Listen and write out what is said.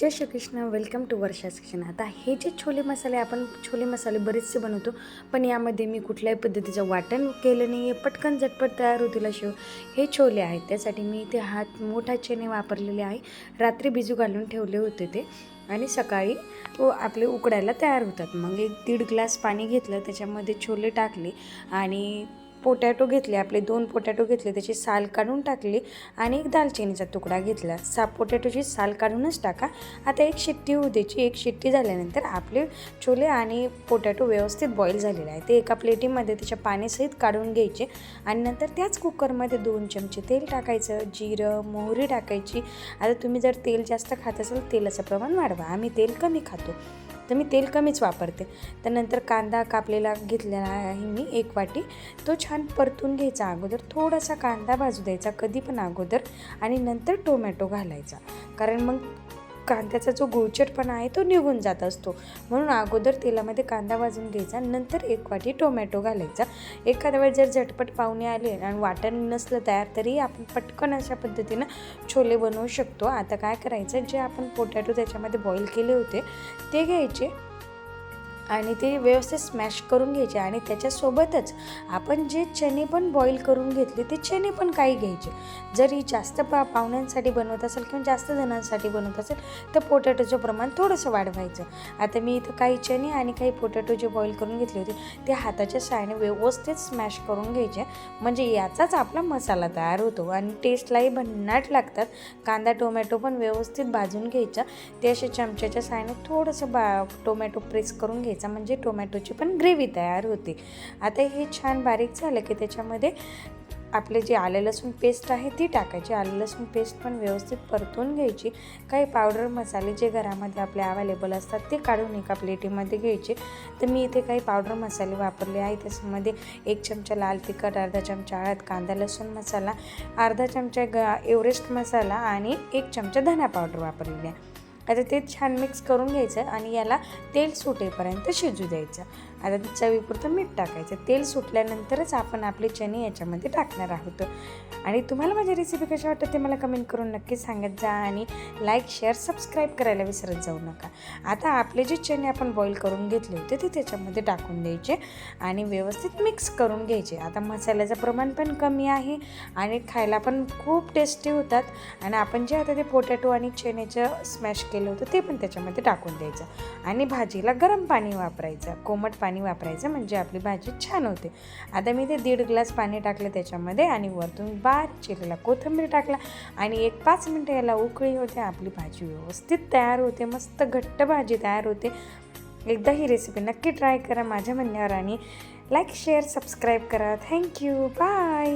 Jai Shrikrishna welcome to Varsha kitchen आता हे जे छोले मसाले आपण छोले मसाले बरेचसे बनवतो पण यामध्ये मी कुठल्याही पद्धतीचं वाटण केलं नाही आहे पटकन झटपट तयार होतील असे हे छोले आहेत. त्यासाठी मी इथे हात मोठा चेने वापरलेले आहे. रात्री भिजू घालून ठेवले होते ते. आणि सकाळी व आपले उकडायला तयार होतात. मग एक दीड ग्लास पाणी घेतलं त्याच्यामध्ये छोले टाकले आणि पोटॅटो घेतले आपले दोन पोटॅटो घेतले त्याची साल काढून टाकली आणि एक दालचिनीचा तुकडा घेतला. सा पोटॅटोची साल काढूनच टाका. आता एक शिट्टी होऊ द्यायची एक शिट्टी झाल्यानंतर आपले छोले आणि पोटॅटो व्यवस्थित बॉईल झालेले आहे. ते एका प्लेटीमध्ये त्याच्या पाण्यासहित काढून घ्यायचे आणि नंतर त्याच कुकरमध्ये दोन चमचे तेल टाकायचं जिरं मोहरी टाकायची. आता तुम्ही जर तेल जास्त खात असाल तेलाचं प्रमाण वाढवा. आम्ही तेल कमी खातो. तर मी तेल कमीच वापरते. त्यानंतर कांदा कापलेला घेतलेला आहे मी एक वाटी. तो छान परतून घ्यायचा अगोदर. थोडासा कांदा भाजू द्यायचा कधी पण अगोदर. आणि नंतर टोमॅटो घालायचा. कारण मग कांद्याचा जो गुळचटपणा आहे तो निघून जात असतो. म्हणून अगोदर तेलामध्ये कांदा भाजून घ्यायचा नंतर एक वाटी टोमॅटो घालायचा. एखाद्या वेळ जर झटपट पाहुणे आले आणि वाटण नसलं तयार तरी आपण पटकन अशा पद्धतीनं छोले बनवू शकतो. आता काय करायचं जे आपण पोटॅटो त्याच्यामध्ये बॉईल केले होते ते घ्यायचे. आणि ते व्यवस्थित स्मॅश करून घ्यायचे आणि त्याच्यासोबतच आपण जे चणे पण बॉईल करून घेतले ते चणे पण काही घ्यायचे. जर ही जास्त पा पाहुण्यांसाठी बनवत असेल किंवा जास्त जणांसाठी बनवत असेल तर पोटॅटोचं प्रमाण थोडंसं वाढवायचं. आता मी इथं काही चणे आणि काही पोटॅटो जे बॉईल करून घेतले होते ते हाताच्या साहाय्याने व्यवस्थित स्मॅश करून घ्यायचे. म्हणजे याचाच आपला मसाला तयार होतो आणि टेस्टलाही भन्नाट लागतात. कांदा टोमॅटो पण व्यवस्थित भाजून घ्यायचा. ते असे चमच्याच्या साहाय्याने थोडंसं बा टोमॅटो प्रेस करून घ्यायचं. म्हणजे टोमॅटोची पण ग्रेव्ही तयार होते. आता हे छान बारीक झालं की त्याच्यामध्ये आपले जे आलं लसूण पेस्ट आहे ती टाकायची. आलं लसूण पेस्ट पण व्यवस्थित परतून घ्यायची. काही पावडर मसाले जे घरामध्ये आपले अवेलेबल असतात ते काढून एका प्लेटीमध्ये घ्यायचे. तर मी इथे काही पावडर मसाले वापरले आहे त्याच्यामध्ये एक चमचा लाल तिखट अर्धा चमचा हळद कांदा लसूण मसाला अर्धा चमचा ग एव्हरेस्ट मसाला आणि एक चमचा धना पावडर वापरलेली आहे. आता ते छान मिक्स करून घ्यायचं आणि याला तेल सुटेपर्यंत शिजू द्यायचं. आता ते चवीपुरतं मीठ टाकायचं. तेल सुटल्यानंतरच आपण आपले चणे याच्यामध्ये टाकणार आहोत. आणि तुम्हाला माझी रेसिपी कशी वाटतं ते मला कमेंट करून नक्की सांगत जा आणि लाईक शेअर सबस्क्राईब करायला विसरत जाऊ नका. आता आपले जे चणे आपण बॉईल करून घेतले होते ते त्याच्यामध्ये टाकून द्यायचे आणि व्यवस्थित मिक्स करून घ्यायचे. आता मसाल्याचं प्रमाण पण कमी आहे आणि खायला पण खूप टेस्टी होतात. आणि आपण जे आता ते पोटॅटो आणि चण्याचं स्मॅश केलं होतं ते पण त्याच्यामध्ये टाकून द्यायचं. आणि भाजीला गरम पाणी वापरायचं. कोमट पाणी पाणी वापरायचं म्हणजे आपली भाजी छान होते. आता मी ते दीड ग्लास पाणी टाकलं त्याच्यामध्ये आणि वरतून बारीक चिरलेला कोथिंबीर टाकला आणि एक पाच मिनटं याला उकळी होते आपली भाजी व्यवस्थित तयार होते मस्त घट्ट भाजी तयार होते. एकदा ही रेसिपी नक्की ट्राय करा माझ्या म्हणण्यावर आणि लाईक शेअर सबस्क्राईब करा. Thank you bye